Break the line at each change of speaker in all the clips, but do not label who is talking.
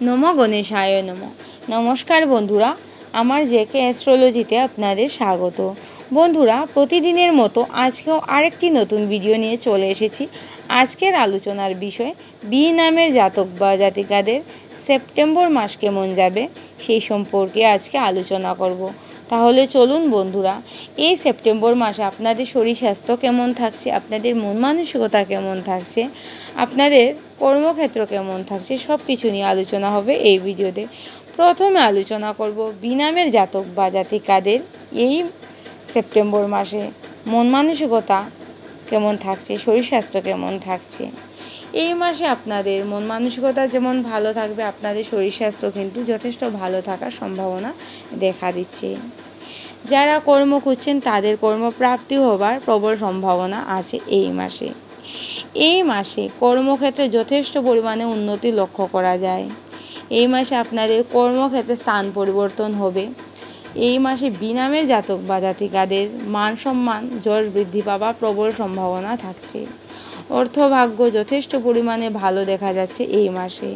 নম গণেশায় নম। নমস্কার বন্ধুরা, আমার জেকে অ্যাস্ট্রোলজিতে আপনাদের স্বাগত। বন্ধুরা, প্রতিদিনের মতো আজকেও আরেকটি নতুন ভিডিও নিয়ে চলে এসেছি। আজকের আলোচনার বিষয়, বি নামের জাতক বা জাতিকাদের সেপ্টেম্বর মাস কেমন যাবে, সেই সম্পর্কে আজকে আলোচনা করব। তাহলে চলুন বন্ধুরা, এই সেপ্টেম্বর মাসে আপনাদের শরীর স্বাস্থ্য কেমন থাকছে, আপনাদের মন মানসিকতা কেমন থাকছে, আপনাদের কর্মক্ষেত্র কেমন থাকছে সব কিছু নিয়ে আলোচনা হবে এই ভিডিওতে। প্রথমে আলোচনা করব বিনামের জাতক বা জাতিকাদের এই সেপ্টেম্বর মাসে মন মানসিকতা কেমন থাকছে, শরীর স্বাস্থ্য কেমন থাকছে। এই মাসে আপনাদের মন মানসিকতা যেমন ভালো থাকবে, আপনাদের শরীর স্বাস্থ্য কিন্তু যথেষ্ট ভালো থাকার সম্ভাবনা দেখা দিচ্ছে। যারা কর্ম খুঁজছেন, তাদের কর্মপ্রাপ্তি হবার প্রবল সম্ভাবনা আছে এই মাসে। এই মাসে কর্মক্ষেত্রে যথেষ্ট পরিমাণে উন্নতি লক্ষ্য করা যায়। এই মাসে আপনাদের কর্মক্ষেত্রে স্থান পরিবর্তন হবে। এই মাসে বিনামের জাতক বা জাতিকাদের মান সম্মান, যশ বৃদ্ধি পাবার প্রবল সম্ভাবনা থাকছে। অর্থভাগ্য যথেষ্ট পরিমাণে ভালো দেখা যাচ্ছে এই মাসে।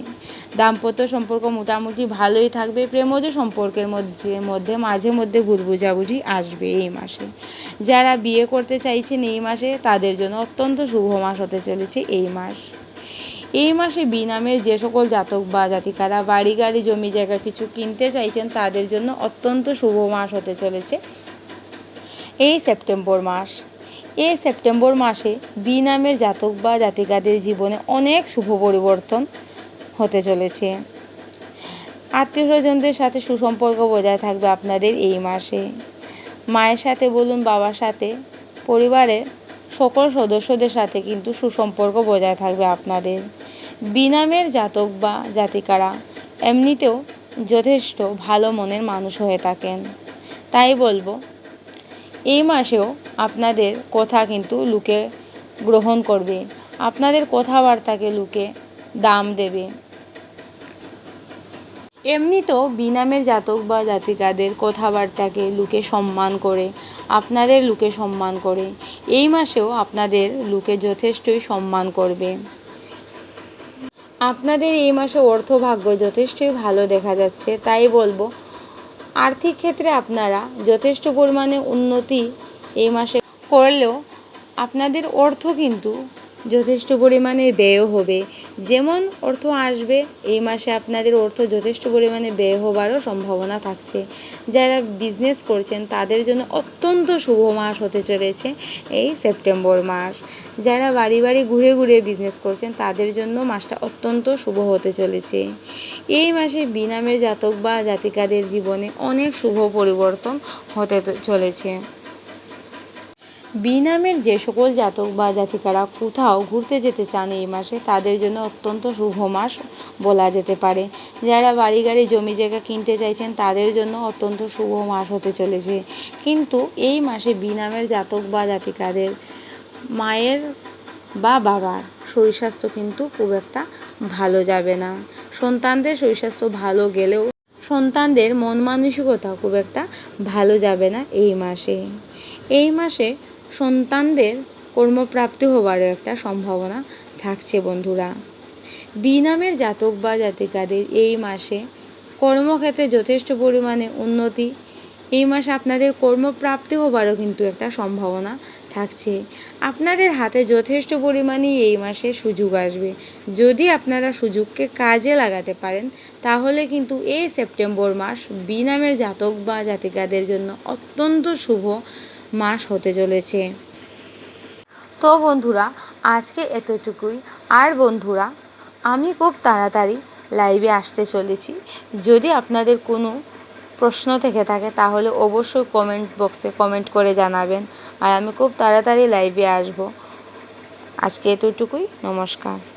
দাম্পত্য সম্পর্ক মোটামুটি ভালোই থাকবে, প্রেমজ সম্পর্কের মধ্যে মধ্যে, মাঝে মধ্যে ভুল বুঝাবুঝি আসবে এই মাসে। যারা বিয়ে করতে চাইছেন এই মাসে তাদের জন্য অত্যন্ত শুভ মাস হতে চলেছে এই মাস। এই মাসে বিনামের যে সকল জাতক বা জাতিকারা বাড়ি গাড়ি, জমি জায়গা কিছু কিনতে চাইছেন, তাদের জন্য অত্যন্ত শুভ মাস হতে চলেছে এই সেপ্টেম্বর মাস। এই সেপ্টেম্বর মাসে বিনামের জাতক বা জাতিকাদের জীবনে অনেক শুভ পরিবর্তন হতে চলেছে। আত্মীয় স্বজনদের সাথে সুসম্পর্ক বজায় থাকবে আপনাদের এই মাসে। মায়ের সাথে বলুন, বাবার সাথে, পরিবারের সকল সদস্যদের সাথে কিন্তু সুসম্পর্ক বজায় থাকবে আপনাদের। বিনামের জাতক বা জাতিকারা এমনিতেও যথেষ্ট ভালো মনের মানুষ হয়ে থাকেন। তাই বলব, এই মাসেও আপনাদের কথা কিন্তু লুকে গ্রহণ করবে। আপনাদের কথাবার্তাকে লুকে দাম দেবে। এমনিতেও বিনামের জাতক বা জাতিকাদের কথাবার্তাকে লুকে সম্মান করে, আপনাদের লুকে সম্মান করে। এই মাসেও আপনাদের লুকে যথেষ্টই সম্মান করবে। আপনাদের এই মাসে অর্থভাগ্য যথেষ্টই ভালো দেখা যাচ্ছে, তাই বলব। আর্থিক ক্ষেত্রে আপনারা যথেষ্ট পরিমাণে উন্নতি এই মাসে করলেও আপনাদের অর্থ কিন্তু যথেষ্ট পরিমাণে ব্যয় হবে। যেমন অর্থ আসবে, এই মাসে আপনাদের অর্থ যথেষ্ট পরিমাণে ব্যয় হবারও সম্ভাবনা থাকছে। যারা বিজনেস করছেন, তাদের জন্য অত্যন্ত শুভ মাস হতে চলেছে এই সেপ্টেম্বর মাস। যারা বাড়ি বাড়ি ঘুরে ঘুরে বিজনেস করছেন, তাদের জন্য মাসটা অত্যন্ত শুভ হতে চলেছে। এই মাসে বিনামের জাতক বা জাতিকাদের জীবনে অনেক শুভ পরিবর্তন হতে চলেছে। বিনামের যে সকল জাতক বা জাতিকারা কোথাও ঘুরতে যেতে চান এই মাসে, তাদের জন্য অত্যন্ত শুভ মাস বলা যেতে পারে। যারা বাড়ি গাড়ি জমি জায়গা কিনতে চাইছেন, তাদের জন্য অত্যন্ত শুভ মাস হতে চলেছে। কিন্তু এই মাসে বিনামের জাতক বা জাতিকাদের মায়ের বা বাবার শরীর স্বাস্থ্য কিন্তু খুব একটা ভালো যাবে না। সন্তানদের শরীর স্বাস্থ্য ভালো গেলেও সন্তানদের মন মানসিকতা খুব একটা ভালো যাবে না এই মাসে। এই মাসে সন্তানদের কর্মপ্রাপ্তি হওয়ারও একটা সম্ভাবনা থাকছে বন্ধুরা। বিনামের জাতক বা জাতিকাদের এই মাসে কর্মক্ষেত্রে যথেষ্ট পরিমাণে উন্নতি, এই মাসে আপনাদের কর্মপ্রাপ্তি হবারও কিন্তু একটা সম্ভাবনা থাকছে। আপনাদের হাতে যথেষ্ট পরিমাণে এই মাসে সুযোগ আসবে। যদি আপনারা সুযোগকে কাজে লাগাতে পারেন, তাহলে কিন্তু এই সেপ্টেম্বর মাস বিনামের জাতক বা জাতিকাদের জন্য অত্যন্ত শুভ মাস হতে চলেছে। তো বন্ধুরা, আজকে এতটুকুই। আর বন্ধুরা, আমি খুব তাড়াতাড়ি লাইভে আসতে চলেছি। যদি আপনাদের কোনো প্রশ্ন থেকে থাকে, তাহলে অবশ্যই কমেন্ট বক্সে কমেন্ট করে জানাবেন। আর আমি খুব তাড়াতাড়ি লাইভে আসব। আজকে এতটুকুই, নমস্কার।